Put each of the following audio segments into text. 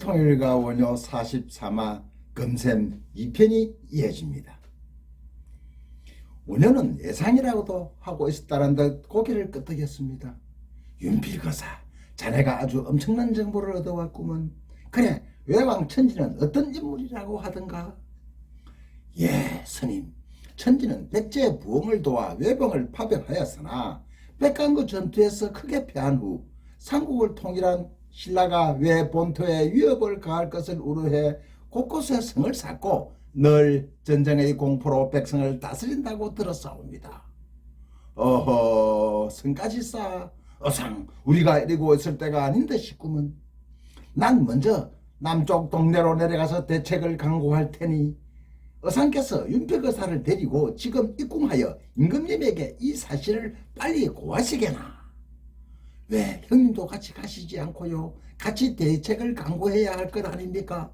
한국통일과 원효 44마 금샘 2편이 이어집니다. 원효는 예상이라고도 하고 있었다는 듯 고개를 끄덕였습니다. 윤필거사, 자네가 아주 엄청난 정보를 얻어왔구먼. 그래, 외왕 천지는 어떤 인물이라고 하던가? 예, 스님. 천지는 백제의 부흥을 도와 외병을 파병하였으나 백간구 전투에서 크게 패한 후 삼국을 통일한 신라가 외 본토에 위협을 가할 것을 우려해 곳곳에 성을 쌓고 늘 전쟁의 공포로 백성을 다스린다고 들었사옵니다. 어허 성까지 쌓아 어상 우리가 이러고 있을 때가 아닌데 싶구먼. 난 먼저 남쪽 동네로 내려가서 대책을 강구할 테니 어상께서 윤필거사를 데리고 지금 입궁하여 임금님에게 이 사실을 빨리 고하시게나. 왜 형님도 같이 가시지 않고요? 같이 대책을 강구해야 할 것 아닙니까?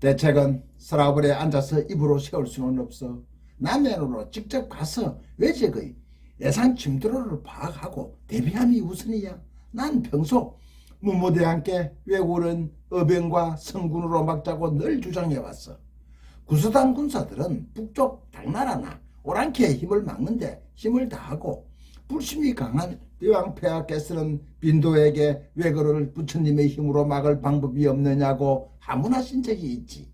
대책은 서라벌에 앉아서 입으로 세울 수는 없어. 남해으로 직접 가서 외적의 예상 침투로를 파악하고 대비함이 우선이야. 난 평소 함께 왜구는 어병과 성군으로 막자고 늘 주장해왔어. 구수당 군사들은 북쪽 당나라나 오랑캐의 힘을 막는데 힘을 다하고 불심이 강한 대왕폐하께서는 빈도에게 왜그를 부처님의 힘으로 막을 방법이 없느냐고 하문하신 적이 있지.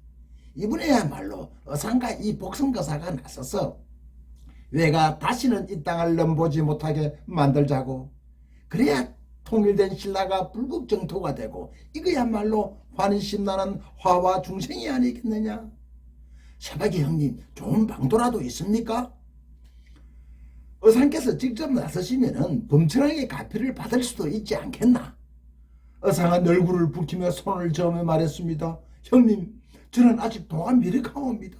이번에야말로 어상과 이 복성거사가 나서서 왜가 다시는 이 땅을 넘보지 못하게 만들자고 그래야 통일된 신라가 불국정토가 되고 이거야말로 환희심나는 화와 중생이 아니겠느냐. 샤박이 형님 좋은 방도라도 있습니까? 어상께서 직접 나서시면은 범천하게 가피를 받을 수도 있지 않겠나? 어상은 얼굴을 붉히며 손을 저으며 말했습니다. 형님, 저는 아직 동안 미륵하옵니다.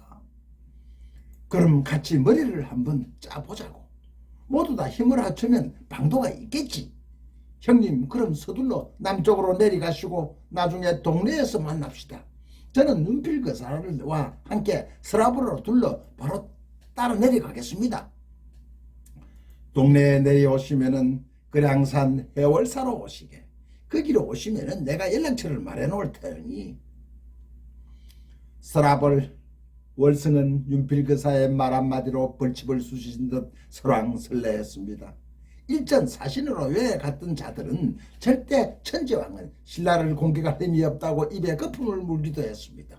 그럼 같이 머리를 한번 짜보자고. 모두 다 힘을 합치면 방도가 있겠지. 형님, 그럼 서둘러 남쪽으로 내려가시고 나중에 동네에서 만납시다. 저는 눈필거사와 함께 서라브로 둘러 바로 따라 내려가겠습니다. 동네에 내려오시면은 그량산 해월사로 오시게. 거기로 오시면은 내가 연락처를 말해 놓을 테니. 서라벌 월승은 윤필거사의 말 한마디로 벌집을 쑤신 듯 설왕설래했습니다. 일전 사신으로 외에 갔던 자들은 절대 천지왕은 신라를 공격할 힘이 없다고 입에 거품을 물기도 했습니다.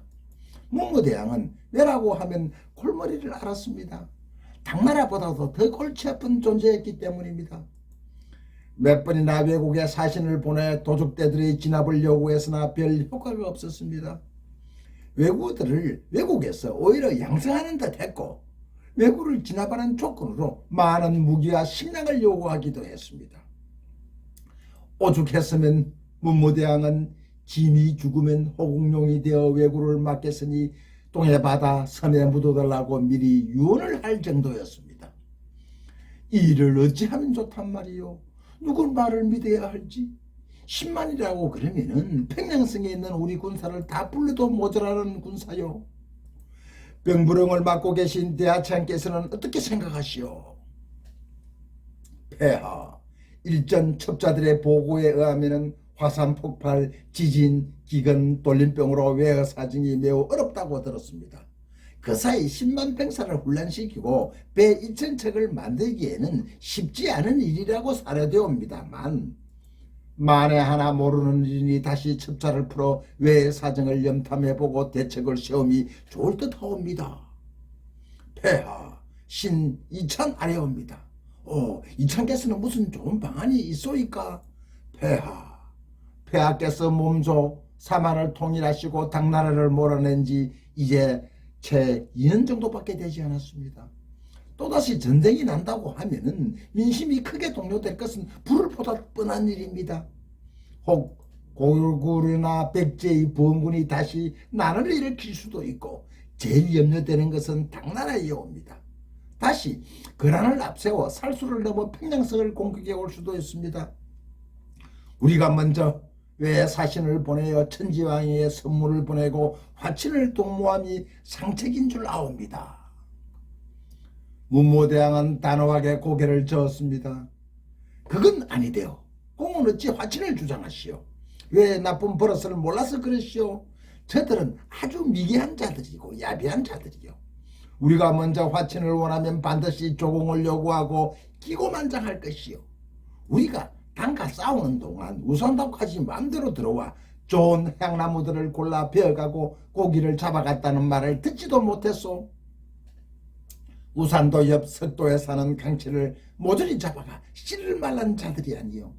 문무대왕은 왜라고 하면 골머리를 알았습니다. 당나라보다도 더 골치 아픈 존재였기 때문입니다. 몇 번이나 외국에 사신을 보내 도적대들의 진압을 요구했으나 별 효과가 없었습니다. 외국들을 외국에서 오히려 양성하는 듯 했고 외국을 진압하는 조건으로 많은 무기와 식량을 요구하기도 했습니다. 오죽했으면 문무대왕은 짐이 죽으면 호국용이 되어 외구를 맡겠으니 똥에 받아 섬에 묻어달라고 미리 유언을 할 정도였습니다. 이 일을 어찌하면 좋단 말이요. 누구 말을 믿어야 할지. 10만이라고 그러면은 평양성에 있는 우리 군사를 다 불러도 모자라는 군사요. 병부령을 맡고 계신 대하창께서는 어떻게 생각하시오? 폐하, 일전 첩자들의 보고에 의하면은 화산 폭발, 지진, 기근, 돌림병으로 외어 사정이 매우 어렵다고 들었습니다. 그 사이 10만 병사를 훈련시키고 배 2천 척을 만들기에는 쉽지 않은 일이라고 사료되옵니다만 만에 하나 모르는 일이니 다시 첩자를 풀어 외의 사정을 염탐해보고 대책을 세움이 좋을 듯하옵니다. 폐하, 신 이찬 아래옵니다. 오, 이찬께서는 무슨 좋은 방안이 있소이까? 폐하, 폐하께서 몸소 사만을 통일하시고 당나라를 몰아낸 지 이제 채 2년 정도밖에 되지 않았습니다. 또다시 전쟁이 난다고 하면은 민심이 크게 동요될 것은 불을 보다 뻔한 일입니다. 혹 고구려나 백제의 부흥군이 다시 난을 일으킬 수도 있고 제일 염려되는 것은 당나라에 옵니다. 다시 거란을 앞세워 살수를 넘어 평양성을 공격해 올 수도 있습니다. 우리가 먼저 왜 사신을 보내어 천지왕에게 선물을 보내고 화친을 동무함이 상책인 줄 아옵니다. 문무대왕은 단호하게 고개를 저었습니다. 그건 아니대요. 공은 어찌 화친을 주장하시오. 왜 나쁜 버릇을 몰라서 그러시오? 저들은 아주 미개한 자들이고 야비한 자들이요. 우리가 먼저 화친을 원하면 반드시 조공을 요구하고 기고만장할 것이요. 우리가 당과 싸우는 동안 우선덕까지 마음대로 들어와 좋은 향나무들을 골라 베어가고 고기를 잡아갔다는 말을 듣지도 못했소. 우산도 옆 석도에 사는 강치를 모조리 잡아가 씨를 말란 자들이 아니요.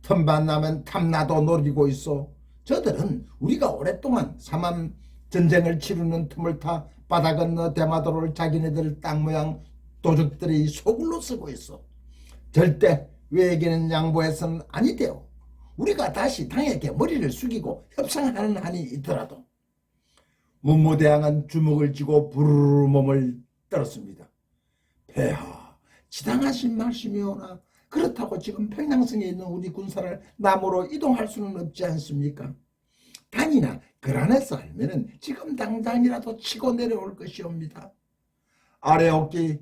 틈만 나면 탐나도 노리고 있어. 저들은 우리가 오랫동안 삼암 전쟁을 치르는 틈을 타 바다 건너 대마도를 자기네들 땅 모양 도적들이 소굴로 쓰고 있어. 절대 외에게는 양보해서는 아니되오. 우리가 다시 당에게 머리를 숙이고 협상하는 한이 있더라도 문무대왕은 주먹을 쥐고 부르르 몸을 떨었습니다. 폐하, 지당하신 말씀이오나 그렇다고 지금 평양성에 있는 우리 군사를 남으로 이동할 수는 없지 않습니까? 단이나 그란에서 알면은 지금 당장이라도 치고 내려올 것이옵니다. 아래 어깨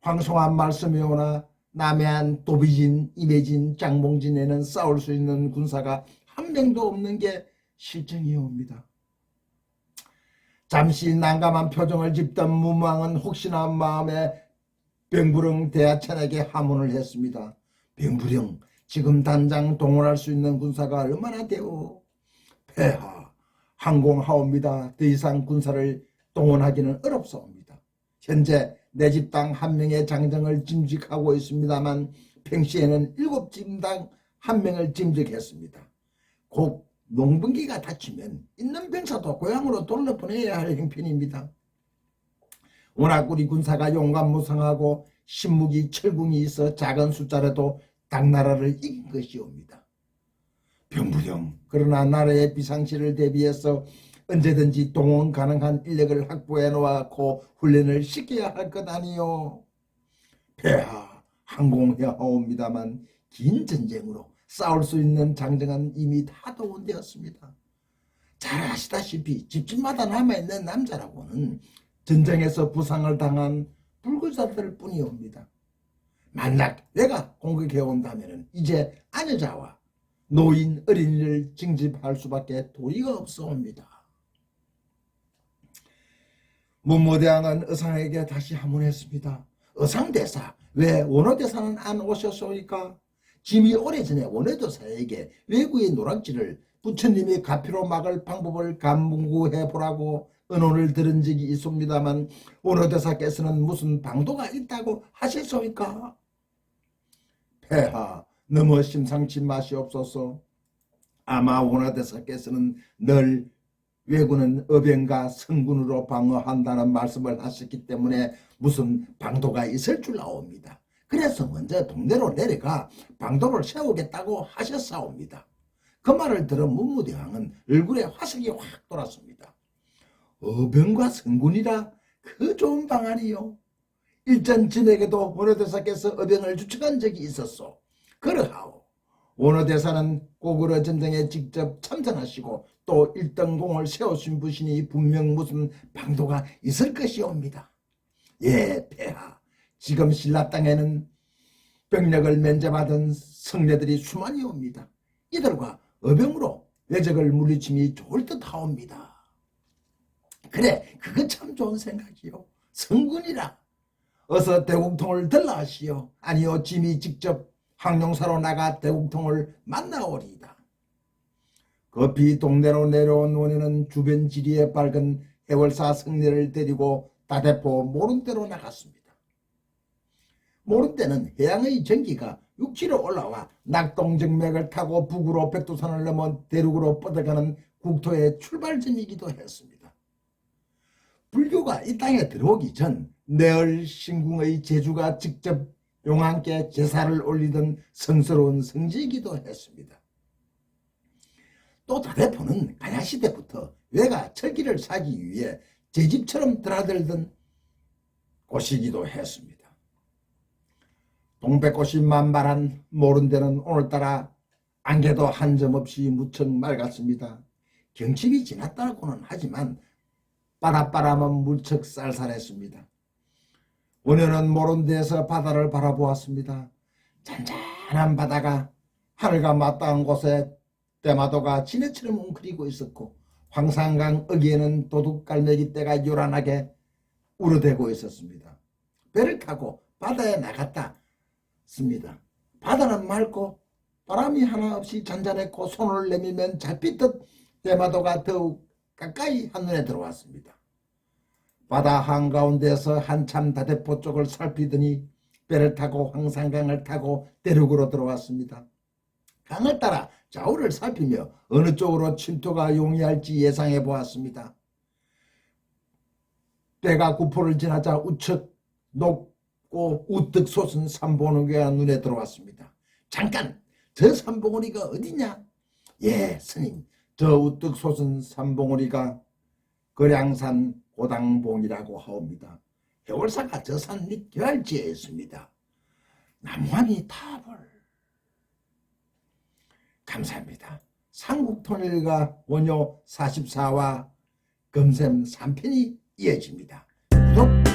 황송한 말씀이오나 남해안 도비진, 임해진, 장봉진에는 싸울 수 있는 군사가 한 명도 없는 게 실정이옵니다. 잠시 난감한 표정을 짓던 무망은 혹시나 마음에 병부령 대하천에게 하문을 했습니다. 병부령, 지금 단장 동원할 수 있는 군사가 얼마나 되오? 폐하, 항공하옵니다. 더 이상 군사를 동원하기는 어렵사옵니다. 현재 내 집당 한 명의 장정을 짐직하고 있습니다만 평시에는 일곱 집당 한 명을 짐직했습니다. 곧 농번기가 닥치면 있는 병사도 고향으로 돌려보내야 할 형편입니다. 워낙 우리 군사가 용감무성하고 신무기 철궁이 있어 작은 숫자라도 당나라를 이긴 것이옵니다. 병부령 그러나 나라의 비상시를 대비해서 언제든지 동원 가능한 인력을 확보해 놓았고 훈련을 시켜야 할 것 아니요. 폐하 항공해야 하옵니다만 긴 전쟁으로 싸울 수 있는 장정은 이미 다 동원되었습니다. 잘 아시다시피 집집마다 남아있는 남자라고는 전쟁에서 부상을 당한 불구자들 뿐이옵니다. 만약 내가 공격해 온다면 이제 아녀자와 노인 어린이를 징집할 수밖에 도리가 없사옵니다. 문무대왕은 의상에게 다시 하문했습니다. 의상대사 왜 원호대사는 안 오셨소이까? 짐이 오래전에 원호대사에게 외구의 노락지를 부처님이 가피로 막을 방법을 감문구해 보라고 은혼을 들은 적이 있습니다만 원호대사께서는 무슨 방도가 있다고 하실소이까? 폐하 너무 심상치 마시옵소서. 아마 원호대사께서는 늘 왜군은 어병과 성군으로 방어한다는 말씀을 하셨기 때문에 무슨 방도가 있을 줄 아옵니다. 그래서 먼저 동네로 내려가 방도를 세우겠다고 하셨사옵니다. 그 말을 들은 문무대왕은 얼굴에 화색이 확 돌았습니다. 어병과 성군이라 그 좋은 방안이요. 일전 진에게도 원호대사께서 어병을 주축한 적이 있었소. 그러하오. 원호대사는 고구려 전쟁에 직접 참전하시고 또 일등공을 세우신 분이니 분명 무슨 방도가 있을 것이옵니다. 예, 폐하. 지금 신라 땅에는 병력을 면제받은 성례들이 수만이 옵니다. 이들과 어병으로 외적을 물리침이 좋을 듯 하옵니다. 그래, 그거 참 좋은 생각이요. 성군이라. 어서 대국통을 들라 하시오. 아니요, 짐이 직접 항용사로 나가 대국통을 만나오리이다. 급히 동네로 내려온 원인은 주변 지리에 밝은 해월사 성례를 데리고 다대포 모른대로 나갔습니다. 모른대는 해양의 전기가 육지로 올라와 낙동정맥을 타고 북으로 백두산을 넘어 대륙으로 뻗어가는 국토의 출발점이기도 했습니다. 불교가 이 땅에 들어오기 전 내얼 신궁의 제주가 직접 용왕께 제사를 올리던 성스러운 성지이기도 했습니다. 또 다대포는 가야시대부터 외가 철기를 사기 위해 제 집처럼 드나들던 곳이기도 했습니다. 동백꽃이 만발한 모른 데는 오늘따라 안개도 한 점 없이 무척 맑았습니다. 경칩이 지났다고는 하지만 바닷바람은 무척 쌀쌀했습니다. 원효는 모른 데에서 바다를 바라보았습니다. 잔잔한 바다가 하늘과 맞닿은 곳에 대마도가 지네처럼 웅크리고 있었고 황산강 어귀에는 도둑갈매기 떼가 요란하게 우러대고 있었습니다. 배를 타고 바다에 나갔다습니다. 바다는 맑고 바람이 하나 없이 잔잔했고 손을 내밀면 잡히듯 대마도가 더욱 가까이 한눈에 들어왔습니다. 바다 한가운데에서 한참 다대포 쪽을 살피더니 배를 타고 황산강을 타고 대륙으로 들어왔습니다. 강을 따라 좌우를 살피며 어느 쪽으로 침투가 용이할지 예상해 보았습니다. 배가 구포를 지나자 우측 높고 우뚝 솟은 산봉우리가 눈에 들어왔습니다. 잠깐 저 산봉우리가 어디냐? 예 스님 저 우뚝 솟은 산봉우리가 거량산 고당봉이라고 하옵니다. 해월사가 저산 밑 결지에 있습니다. 나무하니 탑을 감사합니다. 삼국통일과 원효 44와 금샘 3편이 이어집니다. 구독